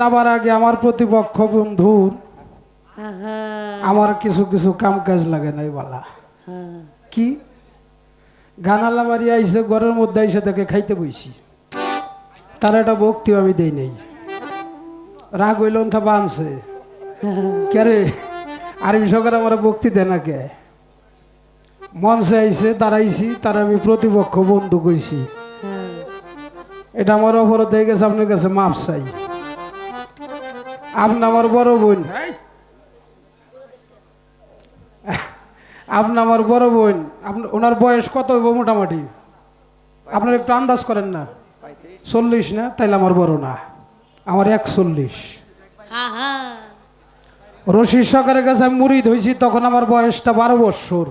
যাবার আগে আমার প্রতিপক্ষ বন্ধুর আমার কিছু কিছু কাম কাজ লাগে নাই বলা। কি? গানালা মারি আইসে ঘরের মধ্যে আইসে তাকে খাইতে বইছি। তার একটা ভক্তি আমি দেই নাই। রাগ হইল থা বানছে। কে রে আরবি সরকার আমার ভক্তি দেয় না কে? মঞ্চে আইসে দাঁড়াইছি তার আমি প্রতিপক্ষ বন্ধু কইছি। এটা আমার অপরাধ হয়ে গেছে আপনার কাছে মাপ চাই। আপনি আমার বড় বোন। আপনি আমার বড় বোন। আপনার ওনার বয়স কত হইব মোটামুটি? আপনার একটু আন্দাজ করেন না। চল্লিশ না? তাইলে আমার বড় না। আমার একচল্লিশ। আহা, রশিদ সরকারের কাছে আমি মুড়ি ধইছি তখন আমার বয়সটা বারো বৎসর।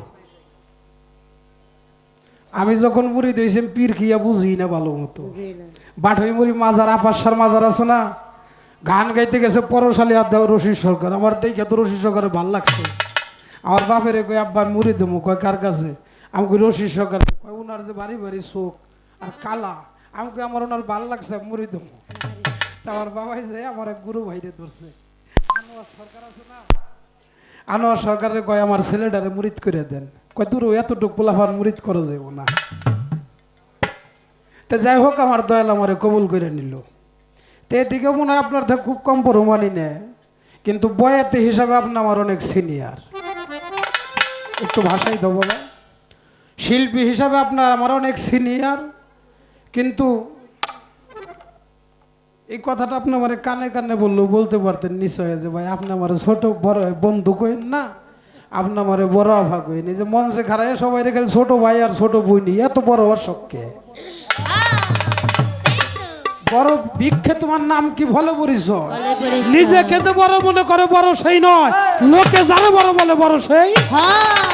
আমি যখন মুড়ি ধইছি পীর খিয়া বুঝি না ভালো মতো। বুঝি না। মুড়ি মাজার আপাসার মাজার আছে না? গান গাইতে গেছে পরশালী দেও রশিদ সরকার। আমার দেখে তো রশিদ সরকারের ভালো লাগছে। আমার বাপের কই আব্বা মুড়ি দেবো। কয়, কার কাছে? আমি কই, রশিদ সরকার। কয় ওনার যে বাড়ি বাড়ি চোখ আর কালা। আমি কই, আমার ওনার ভালো লাগছে মুড়ি দেবো। আমার বাবাই যে আমার এক গুরু ভাইরে ধরছে। আনোয়ার সরকার আছে না? আনোয়ার সরকারের কয়, আমার ছেলেটারে মুড়িদ করে দেন। কয়, দূর এতটুকু পোলাফান মুড়িদ করা যাব না। তা যাই হোক, আমার দয়াল আমারে কবুল করে নিল। এদিকে মনে হয় আপনার থেকে খুব কম পরমানি নেয়। কিন্তু বয়াতে হিসাবে আপনি আমার অনেক সিনিয়র একটু ভাষাই দেবো না শিল্পী হিসাবে আপনার আমার অনেক সিনিয়র কিন্তু এই কথাটা আপনি আমার কানে কানে বললেও বলতে পারতেন নিশ্চয় যে ভাই, আপনি আমার ছোট, বড়, বন্ধু কইন না, আপনি আমার বড় আভা কইন। যে মঞ্চে খারায় সবাই রেখে ছোট ভাই আর ছোট বই বইনি এত বড় অশোককে বড় ভিক্ষে তোমার নাম কি ভালো পরিচয় বলে পড়েছে। নিজেকে যে বড় মনে করে বড় সেই নয় লোকে যারা বড় বলে বড় সেই। হ্যাঁ।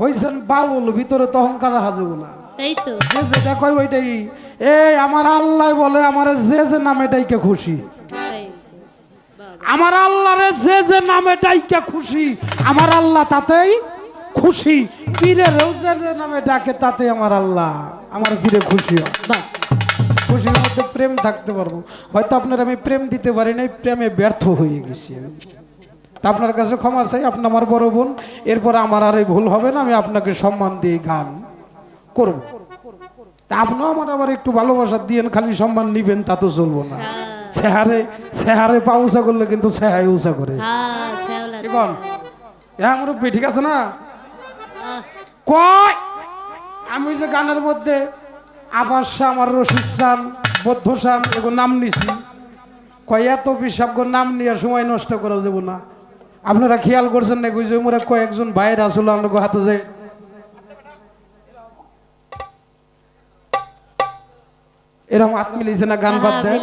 হইছেন বাউল ভিতরে তো অহংকার হাজব না তাই তো। যে যেটা কয় ওইটাই। এই আমার আল্লাহ বলে আমার যে যে নামে ডাইকে খুশি। আমার আল্লাহরে যে যে নামে ডাইকে খুশি আমার আল্লাহ তাতেই খুশি। পীরেরও যে নামে ডাকে তাতে আমার আল্লাহ। আমার পীরে খুশি হয় বাহ, খুশির মধ্যে প্রেম থাকতে পারব। হয়তো আপনার আমি প্রেম দিতে পারি নাই প্রেমে ব্যর্থ হয়ে গেছি আমি। তা আপনার কাছে ক্ষমা চাই আপনি আমার বড় বোন। এরপর আমার আর এই ভুল হবে না আমি আপনাকে সম্মান দিয়ে গান করব। তা আপনিও আমার আবার একটু ভালোবাসা দিয়েন খালি সম্মান নিবেন তা তো চলবো না। সেহারে চেহারে চেহারে পা উঁচা করলে কিন্তু চেহাই উঁচা করে। হ্যাঁ, হ্যাঁ আমার ঠিক আছে না? কয় আমি যে গানের মধ্যে আবাস শাহ, আর রশিদ সান বৌদ্ধ সান এগুলো নাম নিছি। কয় এত বিশাব্য নাম নিয়ে সময় নষ্ট করা যাব না। আপনারা খেয়াল করছেন না যে মোরা কয়েকজন বাইরে আসলো আপনাকে হাতে যে? এরকম হাত মিলিয়েছে না গান বাদ হ্যাঁ, দেয়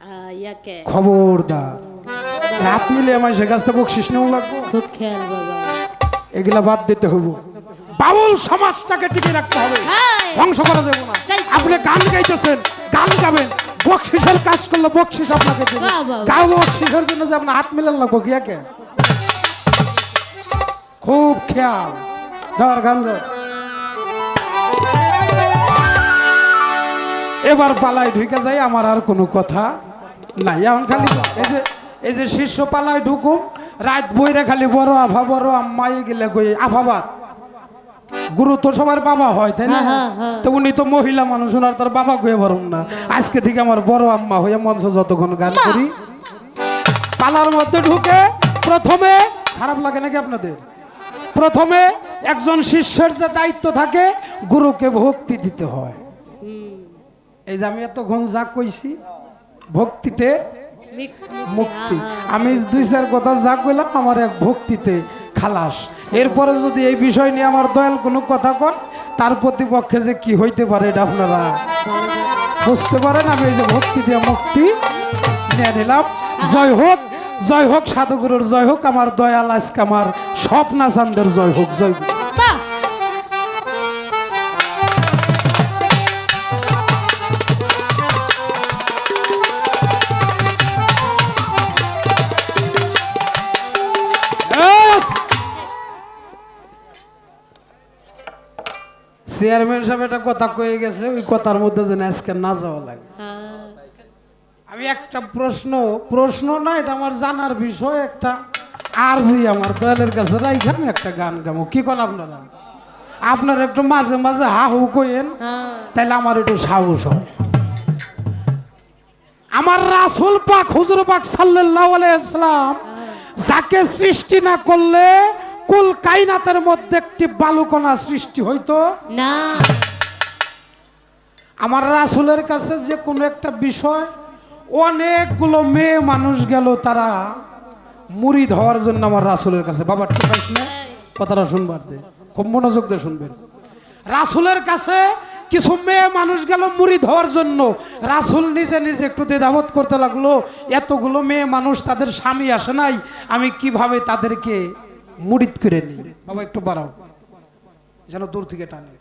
আহ, ইয়াকে। খবরদার। হাত মিলিয়ে আমার সে গাছটা বকশিস নেও লাগবো? খুব খেয়াল বাবা। এগুলা বাদ দিতে হইব। বাউল সমাজটাকে টিকে রাখতে হবে। ধ্বংস করা যাবে না। আপনি গান গাইতেছেন গান গাবেন বকশিসের কাজ করলে বকশিস আপনাকে দেবে। গাও বকশিসের জন্য যে আপনার হাত মিলান লাগবো কি? একে খুব খেয়াল। ধর গান। এবার পালায় ঢুকে যাই আমার আর কোনো কথা নাই। এখন খালি এই যে এই যে শীর্ষ পালায় ঢুকুম রাত বইরে খালি বড় আভা বড় আম্মা গেলে কই? আভাবাদ গুরু তো সবার বাবা হয় তাই না? হ্যাঁ, হ্যাঁ, হ্যাঁ। তো উনি তো মহিলা মানুষ ওনার তার বাবা কয়ে পারুন না। আজকে থেকে আমার বড় আম্মা হয়ে মঞ্চ যতক্ষণ গান করি পালার মধ্যে ঢুকে প্রথমে খারাপ লাগে নাকি আপনাদের? প্রথমে একজন শিষ্যের যে দায়িত্ব থাকে গুরুকে ভক্তি দিতে হয়। এই যে আমি এতক্ষণ যা কইছি ভক্তিতে মুক্তি। আমি দুই চার কথা যা কইলাম, আমার এক ভক্তিতে খালাস। এরপরে যদি এই বিষয় নিয়ে আমার দয়াল কোনো কথা কন তার প্রতিপক্ষে যে কি হইতে পারে এটা আপনারা বুঝতে পারেন। আমি এই যে ভক্তি দিয়ে মুক্তি নিয়ে নিলাম। জয় হোক জয় হোক সাধুগুরুর জয় হোক। আমার দয়াল আজকে আমার স্বপ্না চান্দের জয় হোক। জয় চেয়ারম্যান সাহেব একটা কথা কয়ে গেছে ওই কথার মধ্যে যেন আজকে না যাওয়া লাগে। হ্যাঁ। আমি একটা প্রশ্ন প্রশ্ন না এটা আমার জানার বিষয় একটা। আরজি আমার দয়ালের কাছে রাইখে আমি একটা গান গাবো। কি করেন আপনারা? আপনারা একটু মাঝে মাঝে হা হু কইেন হ্যাঁ। তাহলে আমার একটু সাহস হয়। আমার রাসুল পাক হুজুর পাক সাল্লাল্লাহু আলাইহি ইসলাম যাকে সৃষ্টি না করলে কুল কাইনাতের মধ্যে একটি বালুকণা সৃষ্টি হইতো। না। আমার রাসুলের কাছে যে কোনো একটা বিষয় অনেকগুলো মেয়ে মানুষ গেল তারা মুড়ি হওয়ার জন্য আমার রাসুলের কাছে। বাবা ঠিক আছে না কথাটা শুনবার দে খুব মনোযোগ দিয়ে শুনবেন। রাসুলের কাছে কিছু মেয়ে মানুষ গেল মুড়ি হওয়ার জন্য। রাসুল নিজে নিজে একটু দ্বিধাবোধ করতে লাগল এতগুলো মেয়ে মানুষ তাদের স্বামী আসে নাই আমি কীভাবে তাদেরকে মুড়িদ করে নিই। বাবা একটু বাড়াও। যেন দূর থেকে টানে।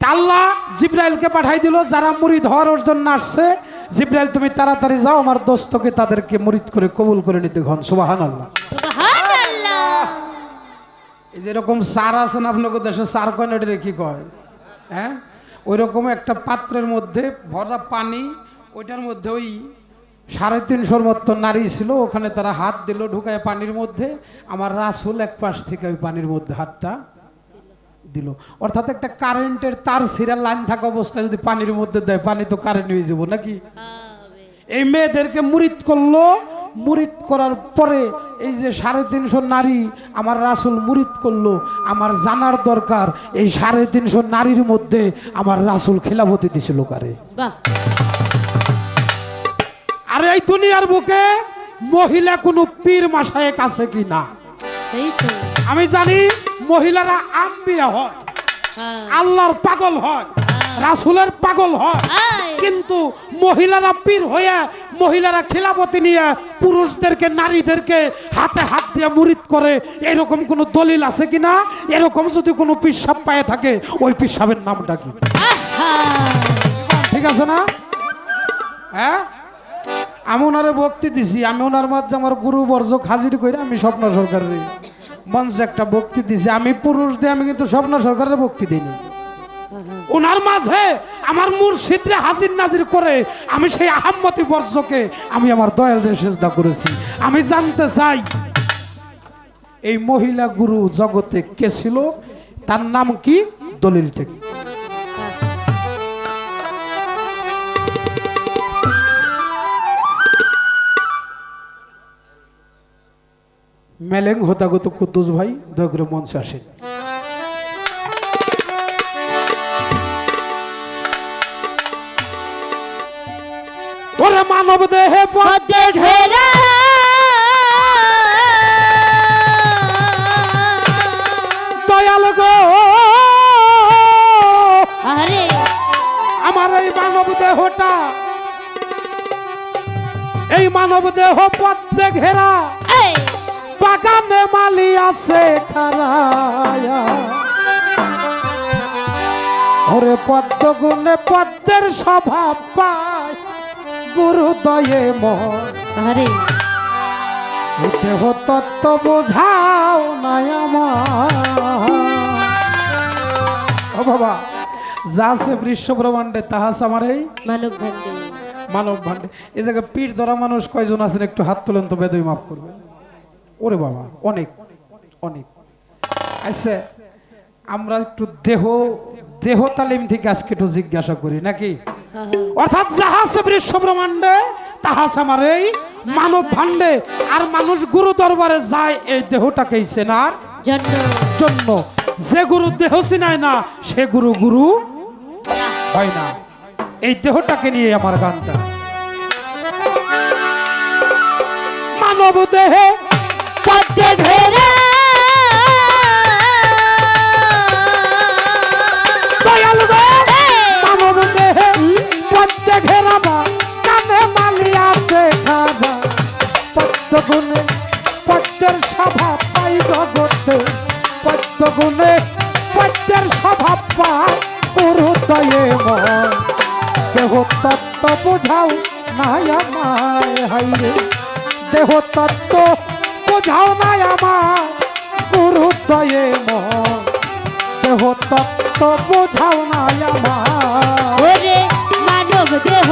তা আল্লাহ জিব্রাইলকে পাঠাই দিল যারা মুড়ি ধরার জন্য আসছে জিব্রাইল তুমি তাড়াতাড়ি যাও আমার দোস্তকে তাদেরকে মুরিদ করে কবুল করে নিতে ঘন। সুবাহান আল্লাহ সুবহানাল্লাহ। এই যেরকম সার আছে না আপনাকে দেশে সার কয় না কি কয়? হ্যাঁ? ওই রকম একটা পাত্রের মধ্যে ভরা পানি ওইটার মধ্যে ওই সাড়ে তিনশোর মতো নারী ছিল ওখানে তারা হাত দিল ঢুকায় পানির মধ্যে। আমার রাসুল এক পাশ থেকে ওই পানির মধ্যে হাতটা দিল। অর্থাৎ একটা কারেন্টের তার সিরা লাইন থাকা অবস্থায় যদি পানির মধ্যে দেয় পানি তো কারেন্ট হয়ে যাব নাকি? এই মেয়েদেরকে মুরিদ করল। মুরিদ করার পরে এই যে সাড়ে তিনশো নারী আমার রাসুল মুরিদ করল আমার জানার দরকার এই সাড়ে তিনশো নারীর মধ্যে আমার রাসুল খেলাফতি দিছিল কারে? বাহ। আর এই দুনিয়ার বুকে মহিলা কোনো পীর মাসায়েক আছে কি না? আমি জানি মহিলারা আম্বিয়া হয় হ্যাঁ। আল্লাহর পাগল হয় রাসুলের পাগল হয়। কিন্তু মহিলারা পীর হয়ে মহিলারা খিলাপতি নিয়ে পুরুষদেরকে নারীদেরকে হাতে হাত দিয়ে মুরিদ করে এরকম কোনো দলিল আছে কিনা এরকম যদি কোনো পিসাব পায়ে থাকে ওই পিসাবের নামটা কি? ঠিক আছে না? হ্যাঁ? আমি ওনারে ভক্তি দিছি, আমি ওনার মাঝে আমার গুরু বর্জক হাজির করে আমি স্বপ্ন সরকারের মঞ্চে একটা ভক্তি দিছি। আমি পুরুষ দিয়ে আমি কিন্তু স্বপ্ন সরকারের ভক্তি দিইনি। ওনার মাঝে আমার মুর্শিদরে হাজির নাজির করে আমি সেই আহাম্মতি বর্ষকে আমি আমার দয়ালদের সেজদা করেছি। আমি জানতে চাই, এই মহিলা গুরু জগতে কে ছিল? তার নাম কি? দলিল থেকে। মেলেং হতাগত কুদ্দুস ভাই দয়া করে মঞ্চে আসেন। ওরে মানব দেহে পদ্মে ঘেরা। দয়াল গো। আরে আমার এই মানব দেহটা এই মানব দেহ পদ্মে ঘেরা। এই। বাগানে মালি আছে খারায়া। ওরে পদ্ম গুণে পদ্মের স্বভাব পায় গুরুদয়ে মন। আরে। এই দেহ তত্ত্ব বোঝাও নাই আমার। ও বাবা যা আছে বিশ্ব ব্রহ্মাণ্ডে তাহা আছে আমার এই মানব মানব ভাণ্ডে। এই জায়গায় পিঠ ধরা মানুষ কয়জন আছেন? একটু হাত তুলেন তো বেদই মাফ করবে ওরে বাবা অনেক অনেক। আচ্ছা আমরা একটু দেহ দেহ তালিম থেকে আজকে একটু জিজ্ঞাসা করি নাকি? অর্থাৎ যাহা আছে বিশ্ব ব্রহ্মাণ্ডে তাহা আমার এই মানব ভাণ্ডে। আর মানুষ গুরু দরবারে যায় এই দেহটাকেই চেনার জন্য। জন্য। যে গুরু দেহ চিনায় না সে গুরু গুরু হয় না। এই দেহটাকে নিয়ে আমার গানটা। মানব দেহে পদ্মে ঘেরা পদ্মে ঘেরাবা কানে মালি আছে খাবা। পদ্ম গুণে পদ্মের স্বভাব পাই জগতে। পদ্ম পদ্মের মন। দেহ তত্ত্ব বোঝাও আমায় হাইরে। দেহ তত্ত্ব বোঝাও নাই আমার গুরুতয়ে মন দেহ তত্ত্ব বুঝাও নাই আমার। দেহ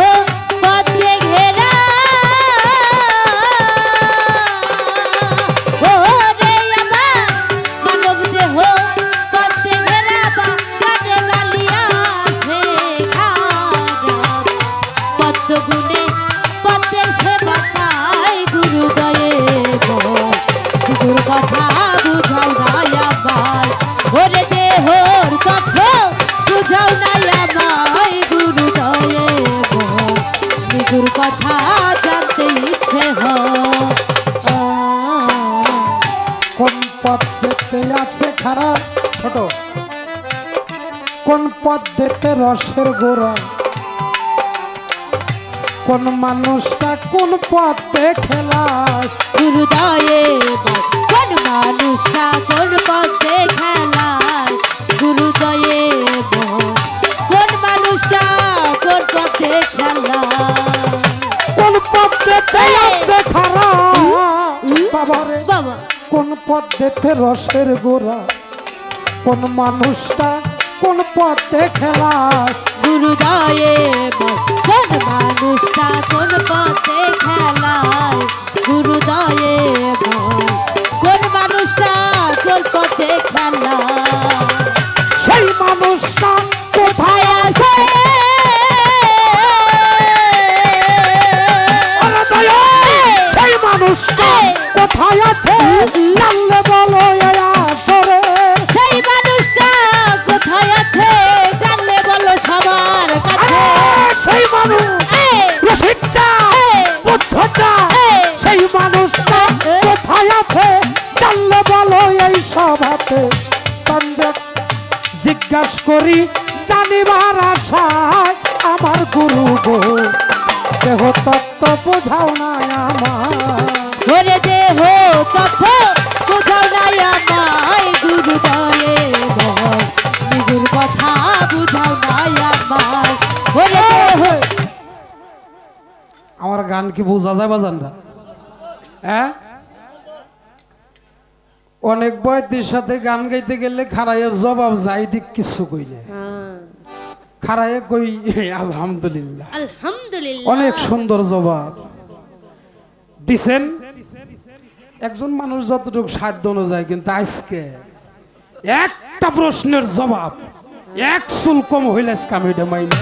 গুরুর কথা জানতে ইচ্ছে কোন পদ্ধতিতে আছে খারাপ ছোট। কোন পদ্ধতিতে রসের গোড়া? কোন মানুষটা কোন পথে খেলাস গুরুদয়ে কোন মানুষটা কোন পথে খেলায় গুরুদয়ে কোন মানুষটা কোন পথে খেলায় বাবা। কোন পদ্ধতিতে রসের গোড়া? কোন মানুষটা কোন পথে খেলাস গুরুদয়ে কোন মানুষটা কোন পথে খেলায় গুরুদয়ে কোন মানুষটা কোন পথে খেলায় সেই মানুষটা জানলে বলো আসরে সেই মানুষটা কোথায় আছে? জানলে বলো সবার কাছে। সেই মানুষ রসিকটা বুদ্ধটা সেই মানুষটা কোথায় আছে জানলে বলো এই। সভাতে জিজ্ঞাস করি জানিবার আশায় আমার গুরু গো দেহ তত্ত্ব বোঝাও না আমার আমার গান কি বোঝা যায় বাজানরা হ্যাঁ? অনেক বয়তির সাথে গান গাইতে গেলে খারাইয়ের জবাব যাই দিক কিছু কইলে। খারাইয়ে কই আলহামদুলিল্লাহ। আলহামদুলিল্লাহ। অনেক সুন্দর জবাব। দিছেন? একজন মানুষ যতটুকু সাধ্য অনুযায়ী কিন্তু আজকে একটা প্রশ্নের জবাব এক চুল কম হইলে কামিটা মাইনে।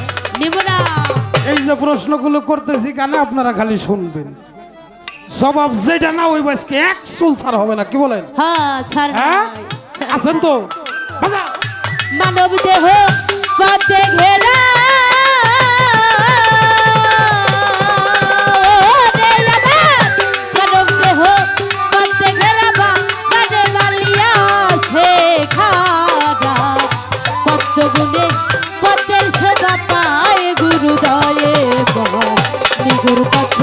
এই যে প্রশ্নগুলো করতেছি কেন আপনারা খালি শুনবেন? জবাব যেটা না ওই আজকে এক চুল ছাড় হবে না কি বলেন? হ্যাঁ হ্যাঁ? আছেন তো? মানব দেহ ঘেরা নিগুর কত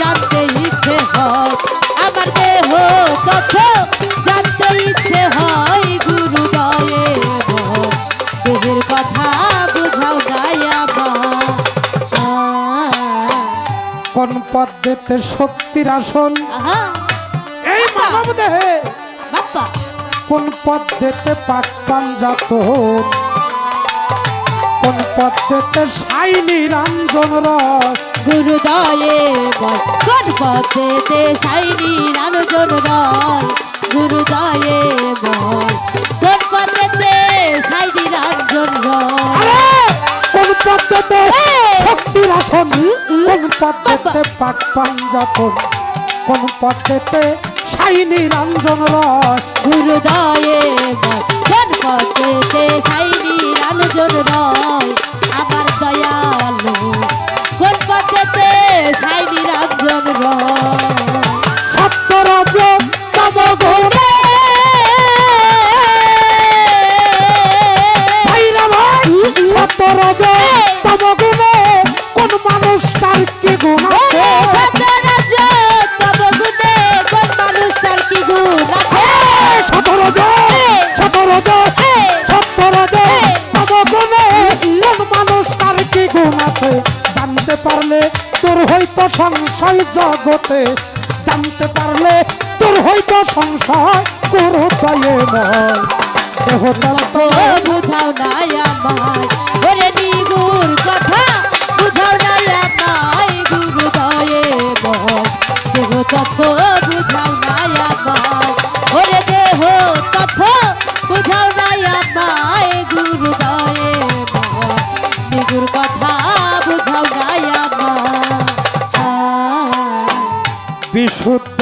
জানতে ইচ্ছে হয়। আমার দেহ কত জানতে ইচ্ছে হয় গুরু দয়ে দেহের কথা বুঝাও নাই কোন পদ্ধতিতে শক্তির আসন? এই মানব দেহে। কোন পদ্ধতিতে পাক পাঞ্জাত কোন পদ্ধতিতে সাইনি রঞ্জন রস গুরু দয়ে বল। কোন পথে দেশাইনি রামজন রয় গুরু দয়ে বল। কোন পথে দেশাইনি রামজন রয়! শক্তির আসন উ, উ, কোন পদ্ধতিতে পাক পাঞ্জাত কোন পদ্ধতিতে সাইনি রঞ্জন রস গুরু দয়ে বল। কোন পথে দেশাইনি রামজন রয় আমার দয়ালু দেশাইনি রামজন রয় সত্যরাজ তব গুণে ভাইরা ভাই সত্যরাজ তব গুণে কোন মানুষ তার কি গুণ আছে? সত্যরাজ সত্যরাজ সত্যরাজ তব গুণে কোন মানুষ তার কি গুণ আছে? জানতে পারলে তোর হয়তো সংশয় জগতে, জানতে পারলে তোর হয়তো সংশয় করো ও বুঝাও নাই কথা, বুঝাও নাই গুরু দয়ে তথ্য বুঝাও নাই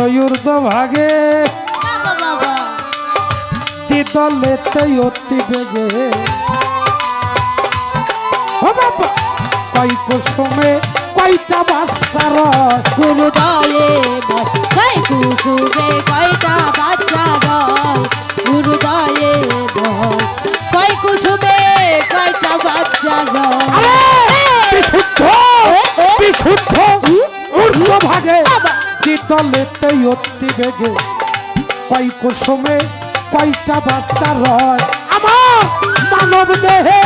ঊর্ধ্ব ভাগে বাবা। অতি বেগে। কয় কুসুমে কয়টা বাচ্চার? গুরু দয়ে কয় কুসুমে কয়টা বাচ্চা রয় গুরু কয় কুসুমে কয়টা বাচ্চা রয় বিশুদ্ধ বিশুদ্ধ ঊর্ধ্ব ভাগে কয়টা বাচ্চা মানব দেহে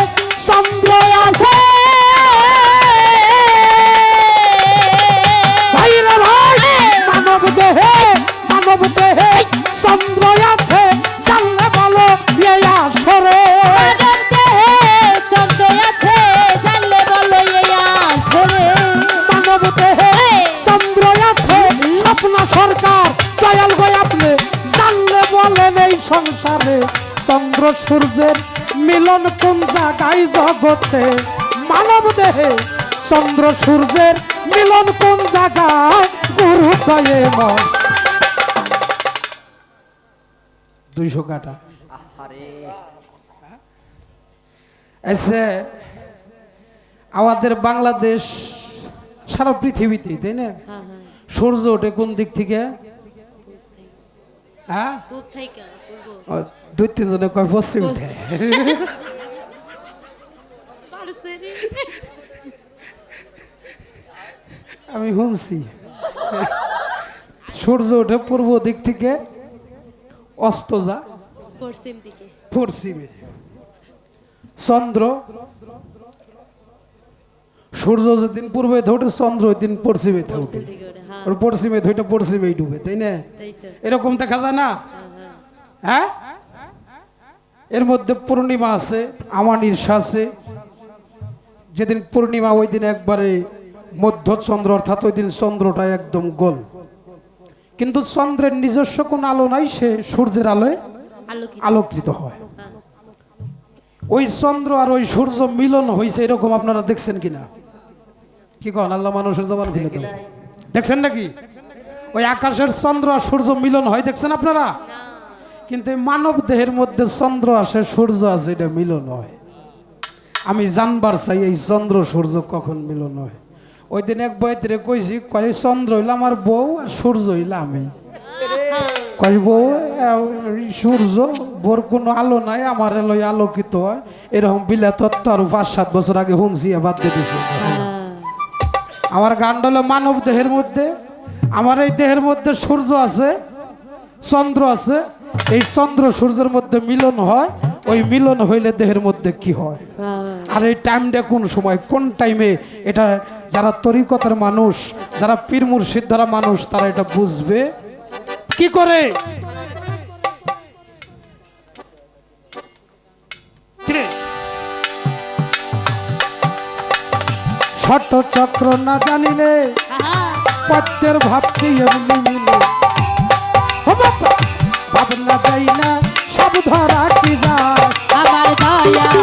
জগতে মানব দেহে চন্দ্র সূর্যের মিলন কোন জায়গায়? গুরু দুইশো কাটা এসে আমাদের বাংলাদেশ সারা পৃথিবীতে তাই না? হ্যাঁ হ্যাঁ। সূর্য ওঠে কোন দিক থেকে? হ্যাঁ? দুই তিনজনে কয় পশ্চিম আমি শুনছি সূর্য ওঠে পূর্ব দিক থেকে অস্ত যায় পশ্চিম দিকে। পশ্চিমে। চন্দ্র সূর্য যেদিন পূর্বে ধরে চন্দ্র ওই দিন পশ্চিমে থাকে পশ্চিম থেকে ওটা হ্যাঁ। ওর পশ্চিমে ধরে পশ্চিমেই ডুবে তাই না? এরকম দেখা যায় না? হ্যাঁ হ্যাঁ। হ্যাঁ? এর মধ্যে পূর্ণিমা আছে আমানির আছে যেদিন পূর্ণিমা ওই দিন একবারে মধ্য চন্দ্র অর্থাৎ ওই দিন চন্দ্রটা একদম গোল। কিন্তু চন্দ্রের নিজস্ব কোন আলো নাই সে সূর্যের আলোয় আলোকিত। হয়। ওই চন্দ্র আর ওই সূর্য মিলন হয়েছে এরকম আপনারা দেখছেন কিনা? কি কন আল্লাহ মানুষের জবান খুলে দেন। দেখছেন নাকি? ওই আকাশের চন্দ্র আর সূর্য মিলন হয় দেখছেন আপনারা? কিন্তু মানব দেহের মধ্যে চন্দ্র আসে সূর্য আছে এটা মিলন হয়। আমি জানবার চাই এই চন্দ্র সূর্য কখন মিলন হয়? ওই দিন এক বয়তরে কইছি কয় চন্দ্র হইলে আমার বউ আর সূর্য হইলে আমি। কয় বউ সূর্য বোর কোনো আলো নাই আমার এলোই আলোকিত হয়। এরকম বিলা তত্ত্ব আর পাঁচ সাত বছর আগে এ বাদ দিছি। আমার গানটা হলো মানব দেহের মধ্যে। আমার এই দেহের মধ্যে সূর্য আছে চন্দ্র আছে। এই চন্দ্র সূর্যের মধ্যে মিলন হয়। ওই মিলন হইলে দেহের মধ্যে কি হয়? হ্যাঁ। আর এই টাইমটা কোন সময়? কোন টাইমে এটা যারা তরিকতার মানুষ, যারা পীর মুর্শিদ ধরা মানুষ, তারা এটা বুঝবে। কি করে? ষট চক্র না জানিলে পদ্মের ভাবটি এমনি মিলে। ভাবনা যাই না সব ধরা কি যায়? আমার দয়ালু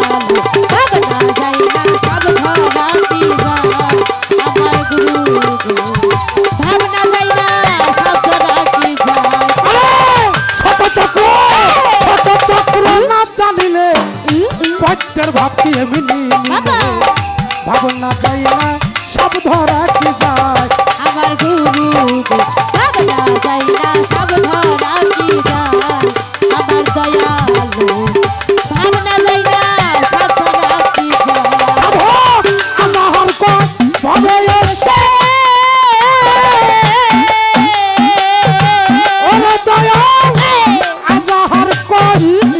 Ooh.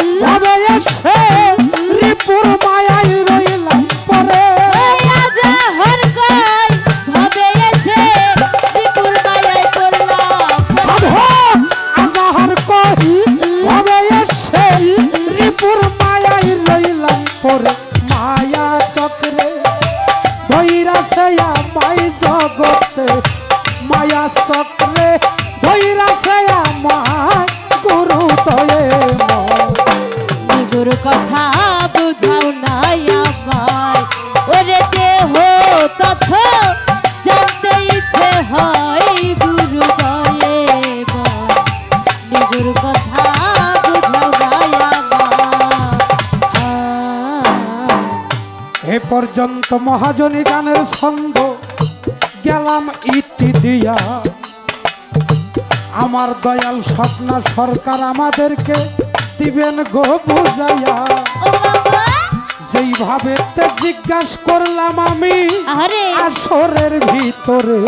পর্যন্ত মহাজনী গানের ছন্দ গেলাম ইতি দিয়া। আমার দয়াল স্বপ্না সরকার আমাদেরকে দিবেন গো বুঝাইয়া। যেইভাবে তে জিজ্ঞাস করলাম আমি আসরের ভিতরে।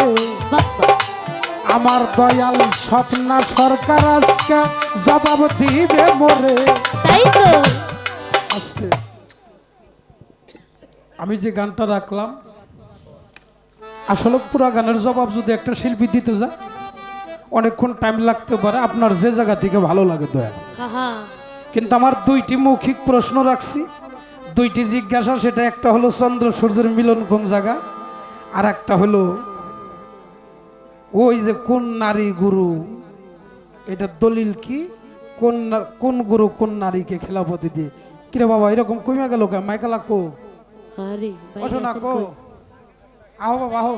আমার দয়াল স্বপ্না সরকার আজকে জবাব দিবে মোরে। তাই তো। আজকে আমি যে গানটা রাখলাম আসলে পুরা গানের জবাব যদি একটা শিল্পী দিতে যায় অনেকক্ষণ টাইম লাগতে পারে আপনার যে জায়গা থেকে ভালো লাগে দয়া কিন্তু আমার দুইটি মৌখিক প্রশ্ন রাখছি। দুইটি জিজ্ঞাসা সেটা একটা হলো চন্দ্র সূর্যের মিলন কোন জায়গা? আর একটা হলো ওই যে কোন নারী গুরু এটা দলিল কি? কোন কোন গুরু কোন নারীকে খেলাপতি দিয়ে? কিরে বাবা এরকম কমে গেল কে মাইকালা কো? আরে ও শোনা আহো বাবা আহো।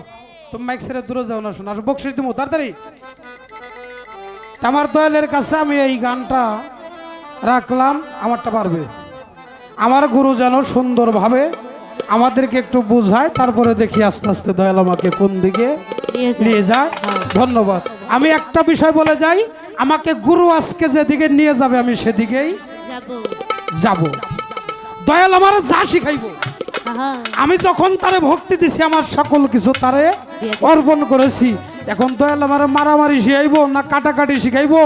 তুমি মাইক ছেড়ে দূরে যাও না শোনা। বকশিস দিমু তাড়াতাড়ি। আমার দয়ালের কাছে আমি এই গানটা রাখলাম আমারটা পারবে। আমার গুরু যেন সুন্দরভাবে আমাদেরকে একটু বোঝায় তারপরে দেখি আস্তে আস্তে দয়াল আমাকে কোন দিকে নিয়ে যায়। ধন্যবাদ। আমি একটা বিষয় বলে যাই আমাকে গুরু আজকে যেদিকে নিয়ে যাবে আমি সেদিকেই যাব। দয়াল আমার যা শিখাইবো। হ্যাঁ আমি যখন তারে ভক্তি দিছি আমার সকল কিছু তারে অর্পণ করেছি। এখন তো আমার মারামারি শিখাইবো না কাটাকাটি শিখাইবো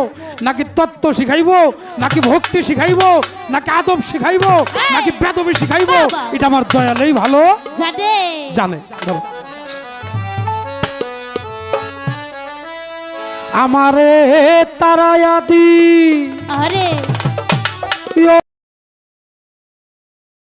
নাকি তত্ত্ব শিখাইবো নাকি ভক্তি শিখাইবো নাকি আদব শিখাইবো নাকি বেদবি শিখাইবো এটা আমার দয়ালেই ভালো। জানে। আমারে তারায়াদি আরে